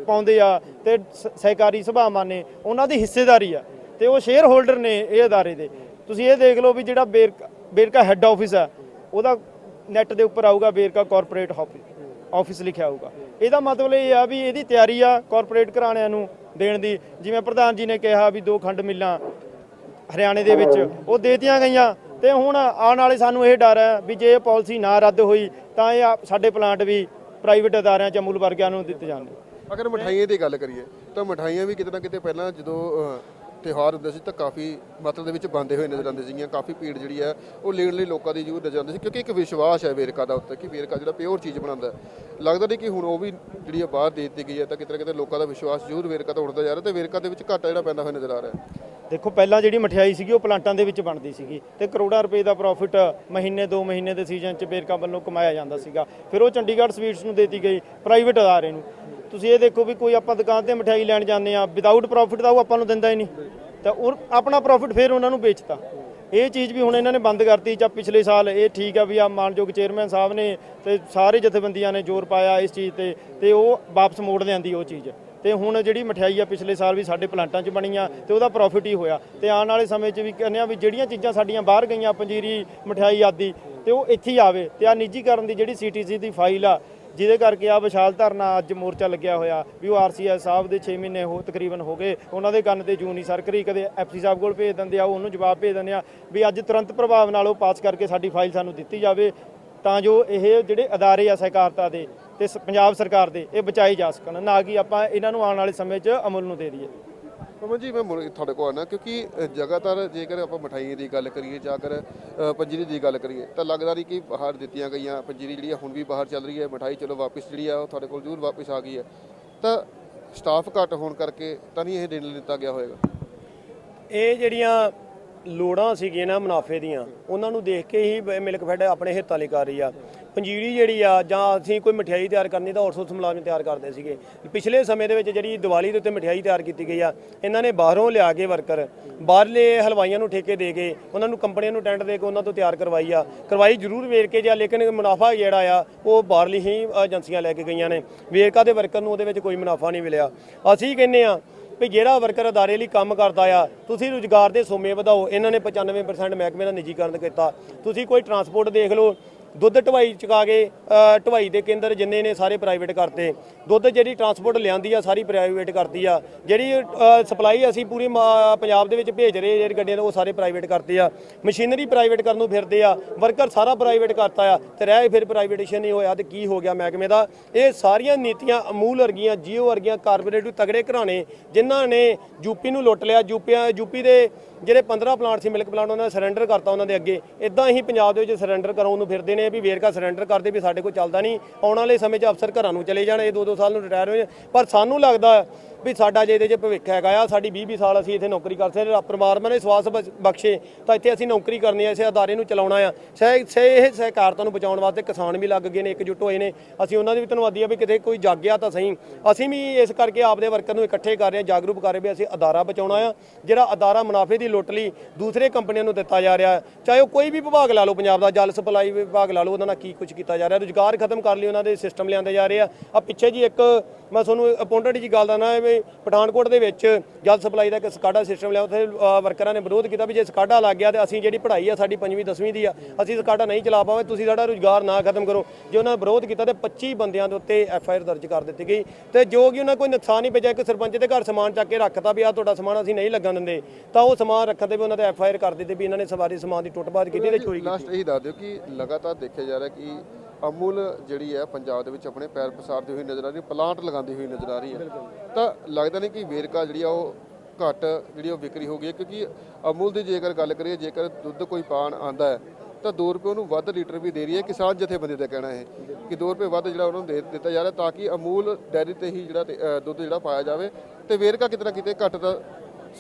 ਪਾਉਂਦੇ ਆ ਤੇ ਸ- ਸਹਿਕਾਰੀ ਸਭਾਵਾਂ ਨੇ, ਉਹਨਾਂ ਦੀ ਹਿੱਸੇਦਾਰੀ ਆ। ਤੇ ਉਹ ਸ਼ੇਅਰ ਹੋਲਡਰ ਨੇ ਇਹ ਅਦਾਰੇ ਦੇ। ਤੁਸੀਂ ਇਹ ਦੇਖ ਲਓ ਵੀ ਜਿਹੜਾ ਬੇਰਕਾ ਬੇਰਕਾ ਹੈੱਡ ਆਫਿਸ ਆ, ਉਹਦਾ ਨੈਟ ਦੇ ਉੱਪਰ ਆਊਗਾ, ਵੇਰਕਾ ਕਾਰਪੋਰੇਟ ਆਫਿਸ ਲਿਖਿਆ ਹੋਊਗਾ। ਇਹਦਾ ਮਤਲਬ ਇਹ ਆ ਵੀ ਇਹਦੀ ਤਿਆਰੀ ਆ ਕਾਰਪੋਰੇਟ ਘਰਾਣਿਆਂ ਨੂੰ ਦੇਣ ਦੀ। ਜਿਵੇਂ ਪ੍ਰਧਾਨ ਜੀ ਨੇ ਕਿਹਾ ਵੀ ਦੋ ਖੰਡ ਮਿੱਲਾਂ ਹਰਿਆਣੇ ਦੇ ਵਿੱਚ, ਉਹ ਦੇਤੀਆਂ ਗਈਆਂ। ਤੇ ਹੁਣ ਆਉਣ ਵਾਲੇ ਸਾਨੂੰ ਇਹ ਡਰ ਹੈ ਵੀ ਜੇ ਇਹ ਪਾਲਿਸੀ ਨਾ ਰੱਦ ਹੋਈ, ਤਾਂ ਇਹ ਸਾਡੇ ਪਲਾਂਟ ਵੀ ਪ੍ਰਾਈਵੇਟ ਅਦਾਰਿਆਂ ਚ ਅਮੂਲ ਵਰਗਿਆਂ ਨੂੰ ਦਿੱਤੇ ਜਾਣਗੇ।
ਅਗਰ ਮਠਾਈਆਂ ਦੀ ਗੱਲ ਕਰੀਏ, ਤਾਂ ਮਠਾਈਆਂ ਵੀ ਕਿਤੇ ਨਾ ਕਿਤੇ ਪਹਿਲਾਂ ਜਦੋਂ ਤਿਉਹਾਰ ਹੁੰਦੇ ਸੀ ਤਾਂ ਕਾਫੀ ਮਾਤਰਾ ਦੇ ਵਿੱਚ ਬੰਦੇ ਹੋਏ ਨਜ਼ਰ ਆਉਂਦੇ ਸੀਗੀਆਂ, ਕਾਫੀ ਭੀੜ ਜਿਹੜੀ ਹੈ ਉਹ ਲੈਣ ਲਈ ਲੋਕਾਂ ਦੀ ਜ਼ਰੂਰ ਨਜ਼ਰ ਆਉਂਦੀ ਸੀ ਕਿਉਂਕਿ ਇੱਕ ਵਿਸ਼ਵਾਸ ਹੈ ਵੇਰਕਾ ਦਾ ਉੱਤੇ ਕਿ ਵੇਰਕਾ ਜਿਹੜਾ ਪਿਓਰ ਚੀਜ਼ ਬਣਾਉਂਦਾ ਲੱਗਦਾ ਨਹੀਂ ਕਿ ਹੁਣ ਉਹ ਵੀ ਜਿਹੜੀ ਹੈ ਬਾਹਰ ਦੇ ਦਿੱਤੀ ਗਈ ਹੈ ਤਾਂ ਕਿਤੇ ਨਾ ਕਿਤੇ ਲੋਕਾਂ ਦਾ ਵਿਸ਼ਵਾਸ ਜ਼ਰੂਰ ਵੇਰਕਾ ਤੋਂ ਉੱਠਦਾ ਜਾ ਰਿਹਾ ਤੇ ਵੇਰਕਾ ਦੇ ਵਿੱਚ ਘਾਟਾ ਜਿਹੜਾ ਪੈਂਦਾ ਹੋਇਆ ਨਜ਼ਰ ਆ ਰਿਹਾ
ਦੇਖੋ, ਪਹਿਲਾਂ ਜਿਹੜੀ ਮਠਿਆਈ ਸੀਗੀ ਉਹ ਪਲਾਂਟਾਂ ਦੇ ਵਿੱਚ ਬਣਦੀ ਸੀਗੀ ਤੇ ਕਰੋੜਾਂ ਰੁਪਏ ਦਾ ਪ੍ਰੋਫਿਟ ਮਹੀਨੇ 2 ਮਹੀਨੇ ਦੇ ਸੀਜ਼ਨ 'ਚ ਵੇਰਕਾ ਵੱਲੋਂ ਕਮਾਇਆ ਜਾਂਦਾ ਸੀਗਾ। ਫਿਰ ਉਹ ਚੰਡੀਗੜ੍ਹ ਸਵੀਟਸ ਨੂੰ ਦੇਤੀ ਗਈ ਪ੍ਰਾਈਵੇਟ ਅਦਾਰੇ ਨੂੰ। ਤੁਸੀਂ ਇਹ ਦੇਖੋ ਵੀ ਕੋਈ ਆਪਾਂ ਦੁਕਾਨ ਤੇ ਮਠਿਆਈ ਲੈਣ ਜਾਂਦੇ ਆ ਵਿਦਆਊਟ ਪ੍ਰੋਫਿਟ ਦਾ ਉਹ ਆਪਾਂ ਨੂੰ ਦਿੰਦਾ ਹੀ ਨਹੀਂ। ਤਾਂ ਉਹ ਆਪਣਾ ਪ੍ਰੋਫਿਟ ਫਿਰ ਉਹਨਾਂ ਨੂੰ ਵੇਚਤਾ। ਇਹ ਚੀਜ਼ ਵੀ ਹੁਣ ਇਹਨਾਂ ਨੇ ਬੰਦ ਕਰਤੀ ਜਾਂ ਪਿਛਲੇ ਸਾਲ ਇਹ ਠੀਕ ਆ ਵੀ ਆ ਮਾਨਯੋਗ ਚੇਅਰਮੈਨ ਸਾਹਿਬ ਨੇ ਤੇ ਸਾਰੇ ਜਥੇਬੰਦੀਆਂ ਨੇ ਜ਼ੋਰ ਪਾਇਆ ਇਸ ਚੀਜ਼ ਤੇ ਤੇ ਉਹ ਵਾਪਸ ਮੋੜ ਲਿਆਂਦੀ ਉਹ ਚੀਜ਼। ਤੇ ਹੁਣ ਜਿਹੜੀ ਮਠਿਆਈ ਆ ਪਿਛਲੇ ਸਾਲ ਵੀ ਸਾਡੇ ਪਲਾਂਟਾਂ 'ਚ ਬਣੀ ਆ ਤੇ ਉਹਦਾ ਪ੍ਰੋਫਿਟ ਹੀ ਹੋਇਆ। ਤੇ ਆਉਣ ਵਾਲੇ ਸਮੇਂ 'ਚ ਵੀ ਕਹਿੰਦੇ ਆ ਵੀ ਜਿਹੜੀਆਂ ਚੀਜ਼ਾਂ ਸਾਡੀਆਂ ਬਾਹਰ ਗਈਆਂ, ਪੰਜੀਰੀ, ਮਠਿਆਈ ਆਦਿ, ਤੇ ਉਹ ਇੱਥੇ ਹੀ ਆਵੇ। ਤੇ ਆ ਨਿੱਜੀਕਰਨ ਦੀ ਜਿਹੜੀ ਸੀਟੀਸੀ ਦੀ ਫਾਈਲ ਆ ਜਿਹਦੇ ਕਰਕੇ ਆ ਵਿਸ਼ਾਲ ਧਰਨਾ ਅੱਜ ਮੋਰਚਾ ਲੱਗਿਆ ਹੋਇਆ, ਵੀ ਉਹ ਆਰਸੀਐਸ ਸਾਹਿਬ ਦੇ 6 ਮਹੀਨੇ ਹੋ, ਤਕਰੀਬਨ ਹੋ ਗਏ, ਉਹਨਾਂ ਦੇ ਕੰਨ ਤੇ ਜੂੰ ਨਹੀਂ ਸਰਕਰੀ ਕਦੇ ਐਫਸੀ ਸਾਹਿਬ ਕੋਲ ਭੇਜ ਦਿੰਦੇ ਆ ਉਹ ਉਹਨੂੰ ਜਵਾਬ ਭੇਜ ਦਿੰਦੇ ਆ, ਵੀ ਅੱਜ ਤੁਰੰਤ ਪ੍ਰਭਾਵ ਨਾਲ ਉਹ ਪਾਸ ਕਰਕੇ ਸਾਡੀ ਫਾਈਲ ਸਾਨੂੰ ਦਿੱਤੀ ਜਾਵੇ, ਤਾਂ ਜੋ ਇਹ ਜਿਹੜੇ ਅਦਾਰੇ ਆ ਸਹਿਕਾਰਤਾ ਦੇ, ਤੇ ਸ- ਪੰਜਾਬ ਸਰਕਾਰ ਦੇ, ਇਹ ਬਚਾਏ ਜਾ ਸਕਣ, ਨਾ ਕਿ ਆਪਾਂ ਇਹਨਾਂ ਨੂੰ ਆਉਣ ਵਾਲੇ ਸਮੇਂ 'ਚ ਅਮਲ ਨੂੰ ਦੇ ਦਈਏ।
ਪਵਨ ਜੀ ਮੈਂ ਮੁੜ- ਤੁਹਾਡੇ ਕੋਲ ਆਣਾ ਕਿਉਂਕਿ ਅ, ਜ਼ਿਆਦਾਤਰ ਜੇਕਰ ਆਪਾਂ ਮਠਾਈਆਂ ਦੀ ਗੱਲ ਕਰੀਏ ਜਾਂ ਅਗਰ ਅ, ਪੰਜੀਰੀ ਦੀ ਗੱਲ ਕਰੀਏ ਤਾਂ ਲੱਗਦਾ ਨਹੀਂ ਕਿ ਬਾਹਰ ਦਿੱਤੀਆਂ ਗਈਆਂ ਪੰਜੀਰੀ ਜਿਹੜੀ ਆ ਹੁਣ ਵੀ ਬਾਹਰ ਚੱਲ ਰਹੀ ਹੈ ਮਠਾਈ ਚਲੋ ਵਾਪਸ ਜਿਹੜੀ ਆ ਉਹ ਤੁਹਾਡੇ ਕੋਲ ਜ਼ਰੂਰ ਵਾਪਸ ਆ ਗਈ ਹੈ। ਤਾਂ ਸਟਾਫ ਘੱਟ ਹੋਣ ਕਰਕੇ ਤਾਂ ਨਹੀਂ ਇਹ ਦੇਣ ਦਿੱਤਾ ਗਿਆ ਹੋਵੇਗਾ
ਇਹ ਜਿਹੜੀਆਂ ਲੋੜਾਂ ਸੀਗੀਆਂ ਨਾ ਮੁਨਾਫੇ ਦੀਆਂ ਉਹਨਾਂ ਨੂੰ ਦੇਖ ਕੇ ਹੀ ਬ- ਮਿਲਕ ਫੈਡ ਆਪਣੇ ਹਿੱਤਾਂ ਲਈ ਕਰ ਰਹੀ ਆ। ਪੰਜੀਰੀ ਜਿਹੜੀ ਆ, ਜਾਂ ਅਸੀਂ ਕੋਈ ਮਠਿਆਈ ਤਿਆਰ ਕਰਨੀ ਤਾਂ ਔਰਸੋਰਸ ਮੁਲਾਜ਼ਮ ਤਿਆਰ ਕਰਦੇ ਸੀਗੇ। ਪਿਛਲੇ ਸਮੇਂ ਦੇ ਵਿੱਚ ਜਿਹੜੀ ਦੀਵਾਲੀ ਦੇ ਉੱਤੇ ਮਠਿਆਈ ਤਿਆਰ ਕੀਤੀ ਗਈ ਆ, ਇਹਨਾਂ ਨੇ ਬਾਹਰੋਂ ਲਿਆ ਕੇ ਵਰਕਰ, ਬਾਹਰਲੇ ਹਲਵਾਈਆਂ ਨੂੰ ਠੇਕੇ ਦੇ ਕੇ, ਉਹਨਾਂ ਨੂੰ ਕੰਪਨੀਆਂ ਨੂੰ ਟੈਂਟ ਦੇ ਕੇ ਉਹਨਾਂ ਤੋਂ ਤਿਆਰ ਕਰਵਾਈ ਆ। ਕਰਵਾਈ ਜ਼ਰੂਰ ਵੇਚ ਕੇ ਜਾ ਲੇਕਿਨ ਮੁਨਾਫਾ ਜਿਹੜਾ ਆ, ਉਹ ਬਾਹਰਲੀ ਹੀ ਏਜੰਸੀਆਂ ਲੈ ਕੇ ਗਈਆਂ ਨੇ। ਵੇਰਕਾ ਦੇ ਵਰਕਰ ਨੂੰ ਉਹਦੇ ਵਿੱਚ ਕੋਈ ਮੁਨਾਫਾ ਨਹੀਂ ਮਿਲਿਆ। ਅਸੀਂ ਕਹਿੰਦੇ ਆ ਵੀ ਜਿਹੜਾ ਵਰਕਰ ਅਦਾਰੇ ਲਈ ਕੰਮ ਕਰਦਾ ਆ, ਤੁਸੀਂ ਰੁਜ਼ਗਾਰ ਦੇ ਸੋਮੇ ਵਧਾਓ। ਇਹਨਾਂ ਨੇ 95% ਮਹਿਕਮੇ ਦਾ ਨਿੱਜੀਕਰਨ ਕੀਤਾ। ਤੁਸੀਂ ਕੋਈ ਟਰਾਂਸਪੋਰਟ ਦੇਖ ਲਓ ਦੁੱਧ ਢਵਾਈ ਚੁਕਾ ਕੇ ਅ, ਢਵਾਈ ਦੇ ਕੇਂਦਰ ਜਿੰਨੇ ਨੇ ਸਾਰੇ ਪ੍ਰਾਈਵੇਟ ਕਰਤੇ। ਦੁੱਧ ਜਿਹੜੀ ਟਰਾਂਸਪੋਰਟ ਲਿਆਂਦੀ ਆ ਸਾਰੀ ਪ੍ਰਾਈਵੇਟ ਕਰਤੀ ਆ। ਜਿਹੜੀ ਸਪਲਾਈ ਅਸੀਂ ਪੂਰੀ ਮਾ- ਪੰਜਾਬ ਦੇ ਵਿੱਚ ਭੇਜ ਰਹੇ ਜਿਹੜੀ ਗੱਡੀਆਂ ਨੇ ਉਹ ਸਾਰੇ ਪ੍ਰਾਈਵੇਟ ਕਰਤੇ ਆ। ਮਸ਼ੀਨਰੀ ਪ੍ਰਾਈਵੇਟ ਕਰਨ ਨੂੰ ਫਿਰਦੇ ਆ ਵਰਕਰ ਸਾਰਾ ਪ੍ਰਾਈਵੇਟ ਕਰਤਾ ਆ ਤੇ ਰਹਿ ਫਿਰ ਪ੍ਰਾਈਵੇਟੇਸ਼ਨ ਨਹੀਂ ਹੋਇਆ ਤੇ ਕੀ ਹੋ ਗਿਆ ਮਹਿਕਮੇ ਦਾ? ਇਹ ਸਾਰੀਆਂ ਨੀਤੀਆਂ ਅਮੂਲ ਵਰਗੀਆਂ ਜੀਓ ਵਰਗੀਆਂ ਕਾਰਪੋਰੇਟਿਵ ਤਗੜੇ ਘਰਾਣੇ ਜਿਨ੍ਹਾਂ ਨੇ ਯੂਪੀ ਨੂੰ ਲੁੱਟ ਲਿਆ ਯੂਪੀਆ ਯੂਪੀ ਦੇ ਜਿਹੜੇ 15 ਪਲਾਂਟ ਸੀ, ਮਿਲਕ ਪਲਾਂਟ ਉਹਨਾਂ ਨੇ ਸਰੈਂਡਰ ਕਰਤਾ ਉਹਨਾਂ ਦੇ ਅੱਗੇ। ਇਦਾਂ ਹੀ ਪੰਜਾਬ ਦੇ ਵਿੱਚ ਸਰੈਂਡਰ ਕਰਾਉਣ ਨੂੰ ਫਿਰਦੇ ਨੇ ਵੀ ਵੇਰਕਾ ਸਰੈਂਡਰ ਕਰਦੇ ਵੀ ਸਾਡੇ ਕੋਲ ਚੱਲਦਾ ਨਹੀਂ। ਆਉਣ ਵਾਲੇ ਸਮੇਂ 'ਚ ਅਫਸਰ ਘਰਾਂ ਨੂੰ ਚਲੇ ਜਾਣ, ਇਹ ਦੋ ਦੋ ਸਾਲ ਨੂੰ ਰਿਟਾਇਰ ਹੋਏ ਪਰ ਸਾਨੂੰ ਲੱਗਦਾ ਵੀ ਸਾਡਾ ਜੇ ਇਹਦੇ 'ਚ ਭਵਿੱਖ ਹੈਗਾ ਆ, ਸਾਡੀ 20 20 ਸਾਲ ਅਸੀਂ ਇੱਥੇ ਨੌਕਰੀ ਕਰ ਸਕਦੇ ਹਾਂ ਪਰਮਾਤਮਾ ਨੇ ਸਵਾਸ ਬਖਸ਼ੇ, ਤਾਂ ਇੱਥੇ ਅਸੀਂ ਨੌਕਰੀ ਕਰਨੀ ਹੈ ਇਸੇ ਅਦਾਰੇ ਨੂੰ ਚਲਾਉਣਾ ਆ। ਸਹਿ ਸਹਿ, ਇਹ ਸਹਿਕਾਰਤਾ ਨੂੰ ਬਚਾਉਣ ਵਾਸਤੇ ਕਿਸਾਨ ਵੀ ਲੱਗ ਗਏ ਨੇ, ਇਕਜੁੱਟ ਹੋਏ ਨੇ। ਅਸੀਂ ਉਹਨਾਂ ਦੇ ਵੀ ਧੰਨਵਾਦੀ ਆ ਵੀ ਕਿਤੇ ਕੋਈ ਜਾਗਿਆ ਤਾਂ ਸਹੀ। ਅਸੀਂ ਵੀ ਇਸ ਕਰਕੇ ਆਪਦੇ ਵਰਕਰ ਨੂੰ ਇਕੱਠੇ ਕਰ ਰਹੇ ਹਾਂ, ਜਾਗਰੂਕ ਕਰ ਰਹੇ ਵੀ ਅਸੀਂ ਅਦਾਰਾ ਬਚਾਉਣਾ ਆ, ਜਿਹੜਾ ਅਦਾਰਾ ਮੁਨਾਫੇ ਦੀ ਲੁੱਟ ਲਈ ਦੂਸਰੇ ਕੰਪਨੀਆਂ ਨੂੰ ਦਿੱਤਾ ਜਾ ਰਿਹਾ, ਚਾਹੇ ਉਹ ਕੋਈ ਵੀ ਵਿਭਾਗ ਲਾ ਲਓ, ਪੰਜਾਬ ਦਾ ਜਲ ਸਪਲਾਈ ਵਿਭਾਗ ਲਾ ਲਓ ਉਹਨਾਂ ਨਾਲ ਕੀ ਕੁਝ ਕੀਤਾ ਜਾ ਰਿਹਾ। ਰੁਜ਼ਗਾਰ ਖਤਮ ਕਰ ਲਈ ਉਹਨਾਂ ਦੇ ਸਿਸਟਮ ਲਿਆਂਦੇ ਜਾ ਰਹੇ ਆ। ਆ ਪਿੱਛੇ ਜੀ ਇੱਕ, ਮੈਂ ਤੁਹਾਨੂੰ ਅਪੋਇੰਟਡ ਜੀ ਗੱਲ ਦਾ ਨਾ ਵੀ ਪਠਾਨਕੋਟ ਦੇ ਵਿੱਚ ਜਲ ਸਪਲਾਈ ਦਾ ਇੱਕ ਸਕਾਡਾ ਸਿਸਟਮ ਲਿਆ ਉੱਥੇ ਵਰਕਰਾਂ ਨੇ ਵਿਰੋਧ ਕੀਤਾ ਵੀ ਜੇ ਸਕਾਡਾ ਲੱਗ ਗਿਆ ਤੇ ਅਸੀਂ ਜਿਹੜੀ ਪੜ੍ਹਾਈ ਆ ਸਾਡੀ 5ਵੀਂ 10ਵੀਂ ਦੀ ਆ ਅਸੀਂ ਸਕਾਡਾ ਨਹੀਂ ਚਲਾ ਪਾਵਾਂਗੇ ਤੁਸੀਂ ਸਾਡਾ ਰੁਜ਼ਗਾਰ ਨਾ ਖਤਮ ਕਰੋ। ਜੇ ਉਹਨਾਂ ਨੇ ਵਿਰੋਧ ਕੀਤਾ ਤੇ 25 ਬੰਦਿਆਂ ਦੇ ਉੱਤੇ ਐਫ ਆਈ ਆਰ ਦਰਜ ਕਰ ਦਿੱਤੀ ਗਈ। ਤੇ ਜੋ ਕਿ ਉਹਨਾਂ ਕੋਈ ਨੁਕਸਾਨ ਨਹੀਂ ਭੇਜਿਆ ਇੱਕ ਸਰਪੰਚ ਦੇ ਘਰ ਸਮਾਨ ਚੱਕ ਕੇ ਰੱਖਤਾ ਵੀ ਆ ਤੁਹਾਡਾ ਸਮਾਨ ਅਸੀਂ ਨਹੀਂ ਲੱਗਣ ਦਿੰਦੇ ਤਾਂ ਉਹ ਸਮਾਨ ਰੱਖਣ ਤੇ ਵੀ ਉਹਨਾਂ ਤੇ ਐਫ ਆਈ ਆਰ ਕਰ ਦਿੱਤੀ ਵੀ ਇਹਨਾਂ ਨੇ ਸਵਾਰੀ ਸਮਾਨ ਦੀ ਟੁੱਟਬਾਦ ਕੀਤੀ ਤੇ ਚੋਰੀ ਕੀਤੀ।
ਲਾਸਟ ਇਹੀ ਦੱਸ ਦਿਓ ਕਿ ਲਗਾਤਾਰ ਦੇਖਿਆ ਜਾ ਰਿਹਾ ਕਿ ਅਮੂਲ ਜਿਹੜੀ ਹੈ ਪੰਜਾਬ ਦੇ ਵਿੱਚ ਆਪਣੇ ਪੈਰ ਪਸਾਰਦੀ ਹੋਈ ਨਜ਼ਰ ਆ ਰਹੀ ਹੈ ਪਲਾਂਟ ਲਗਾਉਂਦੀ ਹੋਈ ਨਜ਼ਰ ਆ ਰਹੀ ਹੈ। ਤਾਂ ਲੱਗਦਾ ਨਹੀਂ ਕਿ ਵੇਰਕਾ ਜਿਹੜੀ ਆ ਉਹ ਘੱਟ ਜਿਹੜੀ ਉਹ ਵਿਕਰੀ ਹੋ ਗਈ ਹੈ ਕਿਉਂਕਿ ਅਮੂਲ ਦੀ ਜੇਕਰ ਗੱਲ ਕਰੀਏ ਜੇਕਰ ਦੁੱਧ ਕੋਈ ਪਾਣ ਆਂਦਾ ਹੈ ਤਾਂ 2 ਰੁਪਏ ਉਹਨੂੰ ਵੱਧ ਲੀਟਰ ਵੀ ਦੇ ਰਹੀ ਹੈ ਕਿਸਾਨ ਜਥੇਬੰਦੀ ਦਾ ਕਹਿਣਾ ਹੈ ਕਿ 2 ਰੁਪਏ ਵੱਧ ਜਿਹੜਾ ਉਹਨਾਂ ਨੂੰ ਦੇ ਦਿੱਤਾ ਜਾ ਰਿਹਾ ਤਾਂ ਕਿ ਅਮੂਲ ਡੈਰੀ ਤੇ ਹੀ ਜਿਹੜਾ ਤੇ, ਦੁੱਧ ਜਿਹੜਾ ਪਾਇਆ ਜਾਵੇ ਤੇ ਵੇਰਕਾ ਕਿਤੇ ਨਾ ਕਿਤੇ ਘੱਟ ਦਾ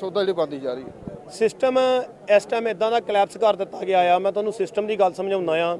ਸੌਦਾ ਜਿਹੜੀ ਬੰਦੀ ਜਾ ਰਹੀ ਹੈ।
ਸਿਸਟਮ ਇਸ ਟਾਈਮ ਇਦਾਂ ਦਾ ਕਲੈਪਸ ਕਰ ਦਿੱਤਾ ਗਿਆ ਆ ਮੈਂ ਤੁਹਾਨੂੰ ਸਿਸਟਮ ਦੀ ਗੱਲ ਸਮਝਾਉਂਦਾ ਆ।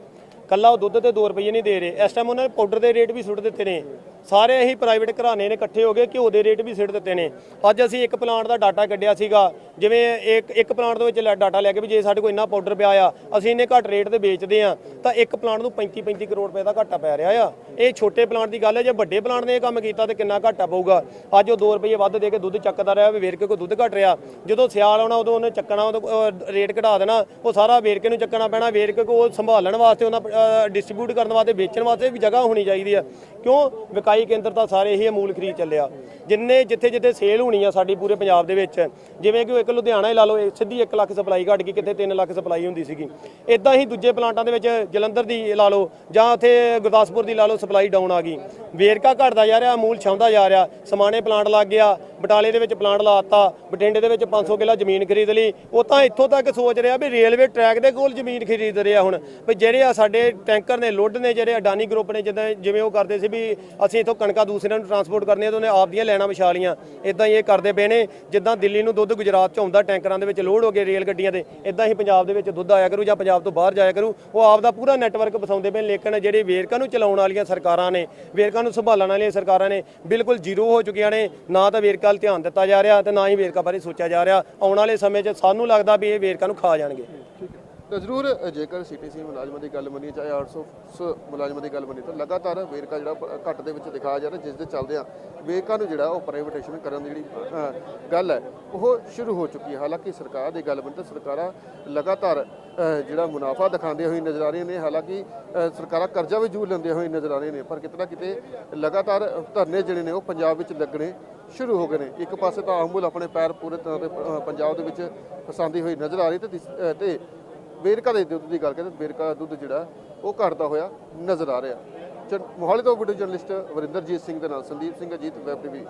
ਕੱਲਾ ਉਹ ਦੁੱਧ ਤੇ 2 ਰੁਪਏ ਨਹੀਂ ਦੇ ਰਹੇ। ਇਸ ਟਾਈਮ ਉਹਨਾਂ ਨੇ ਪਾਊਡਰ ਦੇ ਰੇਟ ਵੀ ਸੁੱਟ ਦਿੱਤੇ ਨੇ। ਸਾਰੇ ਇਹੀ ਪ੍ਰਾਈਵੇਟ ਘਰਾਣੇ ਨੇ ਇਕੱਠੇ ਹੋ ਕੇ ਘਿਓ ਦੇ ਰੇਟ ਵੀ ਸਿੱਟ ਦਿੱਤੇ ਨੇ। ਅੱਜ ਅਸੀਂ ਇੱਕ ਪਲਾਂਟ ਦਾ ਡਾਟਾ ਕੱਢਿਆ ਸੀਗਾ, ਜਿਵੇਂ ਇੱਕ ਇੱਕ ਪਲਾਂਟ ਦੇ ਵਿੱਚ ਡਾਟਾ ਲੈ ਕੇ ਵੀ ਜੇ ਸਾਡੇ ਕੋਲ ਇੰਨਾ ਪਾਊਡਰ ਪਿਆ ਆ, ਅਸੀਂ ਇੰਨੇ ਘੱਟ ਰੇਟ ਤੇ ਵੇਚਦੇ ਆ, ਤਾਂ ਇੱਕ ਪਲਾਂਟ ਨੂੰ 35 35 ਕਰੋੜ ਰੁਪਏ ਦਾ ਘਾਟਾ ਪੈ ਰਿਹਾ ਆ। ਇਹ ਛੋਟੇ ਪਲਾਂਟ ਦੀ ਗੱਲ ਹੈ, ਜੇ ਵੱਡੇ ਪਲਾਂਟ ਨੇ ਇਹ ਕੰਮ ਕੀਤਾ ਤੇ ਕਿੰਨਾ ਘਾਟਾ ਪਊਗਾ। ਅੱਜ ਉਹ 2 ਰੁਪਏ ਵੱਧ ਦੇ ਕੇ ਦੁੱਧ ਚੱਕਦਾ ਰਿਹਾ, ਵੀ ਵੇਰਕੇ ਕੋ ਦੁੱਧ ਘਟ ਰਿਹਾ। ਜਦੋਂ ਸਿਆਲ ਆਉਣਾ, ਉਦੋਂ ਉਹਨੇ ਚੱਕਣਾ, ਉਦੋਂ ਰੇਟ ਘਟਾ ਦੇਣਾ, ਉਹ ਸਾਰਾ ਵੇਰਕੇ ਨੂੰ ਚੱਕਣਾ ਪੈਣਾ, ਵੇਰਕੇ ਕੋ ਸੰਭਾਲਣ ਵਾਸਤੇ, ਉਹਨਾਂ ਡਿਸਟ੍ਰੀਬਿਊਟ ਕਰਨ ਵਾਸਤੇ, ਵੇਚਣ ਵਾਸਤੇ ਵੀ ਜਗ੍ਹਾ ਹੋਣੀ ਚਾਹੀਦੀ ਆ। ਕਿਉਂ? ਵਿਕਾਈ ਕੇਂਦਰ ਤਾਂ ਸਾਰੇ ਹੀ ਅਮੂਲ ਖਰੀਦ ਚੱਲਿਆ। ਜਿੰਨੇ ਜਿੱਥੇ ਜਿੱਥੇ ਸੇਲ ਹੋਣੀ ਆ ਸਾਡੀ ਪੂਰੇ ਪੰਜਾਬ ਦੇ ਵਿੱਚ, ਜਿਵੇਂ ਕਿ ਇੱਕ ਲੁਧਿਆਣਾ ਹੀ ਲਾ ਲਓ ਸਿੱਧੀ 1 ਲੱਖ ਸਪਲਾਈ ਘਟ ਗਈ, ਕਿਤੇ 3 ਲੱਖ ਸਪਲਾਈ ਹੁੰਦੀ ਸੀਗੀ। ਇਦਾਂ ਹੀ ਦੂਜੇ ਪਲਾਂਟਾਂ ਦੇ ਵਿੱਚ ਜਲੰਧਰ ਦੀ ਲਾ ਲਓ, ਜਾਂ ਉੱਥੇ ਗੁਰਦਾਸਪੁਰ ਦੀ ਲਾ ਲਓ, ਸਪਲਾਈ ਡਾਊਨ ਆ ਗਈ। ਵੇਰਕਾ ਘਟਦਾ ਜਾ ਰਿਹਾ, ਅਮੂਲ ਛਾਉਂਦਾ ਜਾ ਰਿਹਾ। ਸਮਾਣੇ ਪਲਾਂਟ ਲੱਗ ਗਿਆ, ਬਟਾਲੇ ਦੇ ਵਿੱਚ ਪਲਾਂਟ ਲਾਤਾ ਬਠਿੰਡੇ ਦੇ ਵਿੱਚ 500 ਕਿੱਲਾ ਜ਼ਮੀਨ ਖਰੀਦ ਲਈ। ਉਹ ਤਾਂ ਇੱਥੋਂ ਤੱਕ ਸੋਚ ਰਿਹਾ ਵੀ ਰੇਲਵੇ ਟਰੈਕ ਦੇ ਕੋਲ ਜ਼ਮੀਨ ਖਰੀਦ ਰਿਹਾ ਹੁਣ। ਵੀ ਜਿਹੜੇ ਆ ਸਾਡੇ ਟੈਂਕਰ ਨੇ, ਲੁੱਡ ਨੇ, ਜਿਹੜੇ ਅਡਾਨੀ ਗਰੁੱਪ ਨੇ, ਜਿੱਦਾਂ ਜਿਵੇਂ ਉਹ ਕਰਦੇ ਸੀ ਵੀ ਅਸੀਂ ਇੱਥੋਂ ਕਣਕਾਂ ਦੂਸਰਿਆਂ ਨੂੰ ਟਰਾਂਸਪੋਰਟ ਕਰਨੀਆਂ ਤਾਂ ਉਹਨੇ ਆਪ ਦੀਆਂ ਲੈਣਾ ਵਿਛਾ ਲੀਆਂ ਇਦਾਂ ਹੀ ਇਹ ਕਰਦੇ ਪਏ ਨੇ, ਜਿੱਦਾਂ ਦਿੱਲੀ ਨੂੰ ਦੁੱਧ ਗੁਜਰਾਤ ਚ ਆਉਂਦਾ, ਟੈਂਕਰਾਂ ਦੇ ਵਿੱਚ ਲੋਡ ਹੋ ਕੇ ਰੇਲ ਗੱਡੀਆਂ ਦੇ ਇਦਾਂ ਹੀ ਪੰਜਾਬ ਦੇ ਵਿੱਚ ਦੁੱਧ ਆਇਆ ਕਰੂ ਜਾਂ ਪੰਜਾਬ ਤੋਂ ਬਾਹਰ ਜਾਇਆ ਕਰੂ। ਉਹ ਆਪ ਦਾ ਪੂਰਾ ਨੈਟਵਰਕ ਵਸਾਉਂਦੇ ਪਏ ਲੇਕਿਨ ਜਿਹੜੇ ਵੇਰਕਾ ਨੂੰ ਚਲਾਉਣ ਵਾਲੀਆਂ ਸਰਕਾਰਾਂ ਨੇ, ਵੇਰਕਾ ਨੂੰ ਸੰਭਾਲਣ ਵਾਲੀਆਂ ਸਰਕਾਰਾਂ ਨੇ, ਬਿਲਕੁਲ ਜ਼ੀਰੋ ਹੋ ਚੁੱਕੀਆਂ ਨੇ। ਨਾ ਤਾਂ ਵੇਰਕਾ ਵੱਲ ਧਿਆਨ ਦਿੱਤਾ ਜਾ ਰਿਹਾ ਤੇ ਨਾ ਹੀ ਵੇਰਕਾ ਬਾਰੇ ਸੋਚਿਆ ਜਾ ਰਿਹਾ। ਆਉਣ ਵਾਲੇ ਸਮੇਂ 'ਚ ਸਾਨੂੰ ਲੱਗਦਾ ਵੀ ਇਹ ਵੇਰਕਾ ਨੂੰ ਖਾ ਜਾਣਗੇ।
ਤਾਂ ਜ਼ਰੂਰ ਅ, ਜੇਕਰ ਸੀਟੀਸੀ ਮੁਲਾਜ਼ਮਾਂ ਦੀ ਗੱਲ ਮੰਨੀਏ ਚਾਹੇ 800 ਮੁਲਾਜ਼ਮਾਂ ਦੀ ਗੱਲ ਮੰਨੀਏ ਤਾਂ ਲਗਾਤਾਰ ਵੇਰਕਾ ਜਿਹੜਾ ਘੱਟ ਦੇ ਵਿੱਚ ਦਿਖਾਇਆ ਜਾ ਰਿਹਾ ਜਿਸ ਦੇ ਚੱਲਦੇ ਆ ਵੇਰਕਾ ਨੂੰ ਜਿਹੜਾ ਉਹ ਪ੍ਰਾਈਵੇਟੇਸ਼ਨ ਕਰਨ ਦੀ ਜਿਹੜੀ ਗੱਲ ਹੈ ਉਹ ਸ਼ੁਰੂ ਹੋ ਚੁੱਕੀ ਹੈ। ਹਾਲਾਂਕਿ ਸਰਕਾਰ ਦੀ ਗੱਲ ਮੰਨੀ ਤਾਂ ਸਰਕਾਰਾਂ ਲਗਾਤਾਰ ਜਿਹੜਾ ਮੁਨਾਫਾ ਦਿਖਾਉਂਦੇ ਹੋਏ ਨਜ਼ਰ ਆ ਰਹੀਆਂ ਨੇ ਹਾਲਾਂਕਿ ਸਰਕਾਰਾਂ ਕਰਜ਼ਾ ਵੀ ਜੂ ਲੈਂਦੇ ਹੋਏ ਨਜ਼ਰ ਆ ਰਹੀਆਂ ਨੇ ਪਰ ਕਿਤਨਾ ਕਿਤੇ ਲਗਾਤਾਰ ਧਰਨੇ ਜਿਹੜੇ ਨੇ ਉਹ ਪੰਜਾਬ ਵਿੱਚ ਲੱਗਣੇ ਸ਼ੁਰੂ ਹੋ ਗਏ ਨੇ। ਇੱਕ ਪਾਸੇ ਤਾਂ ਅਮੁਲ ਆਪਣੇ ਪੈਰ ਪੂਰੇ ਤਰ੍ਹਾਂ ਦੇ ਪੰਜਾਬ ਦੇ ਵਿੱਚ ਫਸਾਉਂਦੀ ਹੋਈ ਨਜ਼ਰ ਆ ਰਹੀ ਤੇ ਤੇ ਵੇਰਕਾ ਦੇ ਦੁੱਧ ਦੀ ਗੱਲ ਕਰੀਏ ਵੇਰਕਾ ਦਾ ਦੁੱਧ ਜਿਹੜਾ, ਉਹ ਘਟਦਾ ਹੋਇਆ ਨਜ਼ਰ ਆ ਰਿਹਾ। ਚੰ- ਮੋਹਾਲੀ ਤੋਂ ਵੀਡੀਓ ਜਰਨਲਿਸਟ ਵਰਿੰਦਰਜੀਤ ਸਿੰਘ ਦੇ ਨਾਲ ਸੰਦੀਪ ਸਿੰਘ ਅਜੀਤ ਵੈਬ ਟੀਵੀ